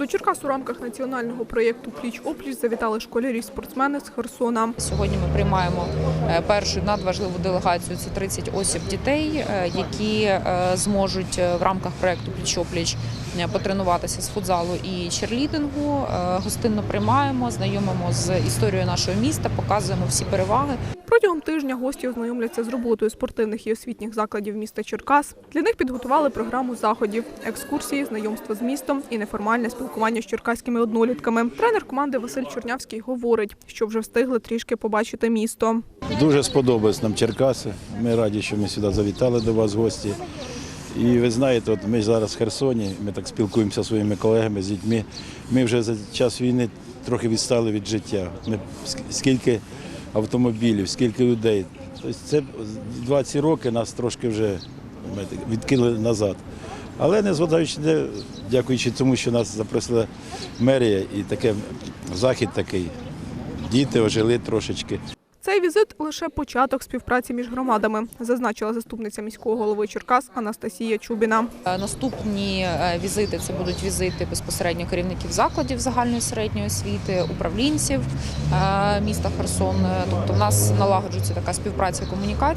До Черкас у рамках національного проєкту Пліч опліч завітали школярі спортсмени з Херсона. Сьогодні ми приймаємо е, першу надважливу делегацію. Це 30 осіб дітей, е, які е, зможуть в рамках проекту Пліч-опліч е, потренуватися з футзалу і черлідингу. Гостинно приймаємо, знайомимо з історією нашого міста, показуємо всі переваги. Протягом тижня гості ознайомляться з роботою спортивних і освітніх закладів міста Черкас. Для них підготували програму заходів, екскурсії, знайомство з містом і неформальне спілкування з черкаськими однолітками. Тренер команди Василь Чорнявський говорить, що вже встигли трішки побачити місто. Дуже сподобались нам Черкаси. Ми раді, що ми сюди завітали до вас гості. І ви знаєте, от ми зараз в Херсоні, ми так спілкуємося зі своїми колегами, з дітьми. Ми вже за час війни трохи відстали від життя. Ми, скільки автомобілів, скільки людей. Тобто це 20 років нас трошки вже відкинули назад. Але незважаючи дякуючи тому, що нас запросила мерія і таке захід такий. Діти ожили трошечки. Цей візит лише початок співпраці між громадами, зазначила заступниця міського голови Черкас Анастасія Чубіна. Е, Наступні е, візити це будуть візити безпосередньо керівників закладів загальної середньої освіти, управлінців е, міста Херсон. Тобто в нас налагоджується така співпраця і комунікація.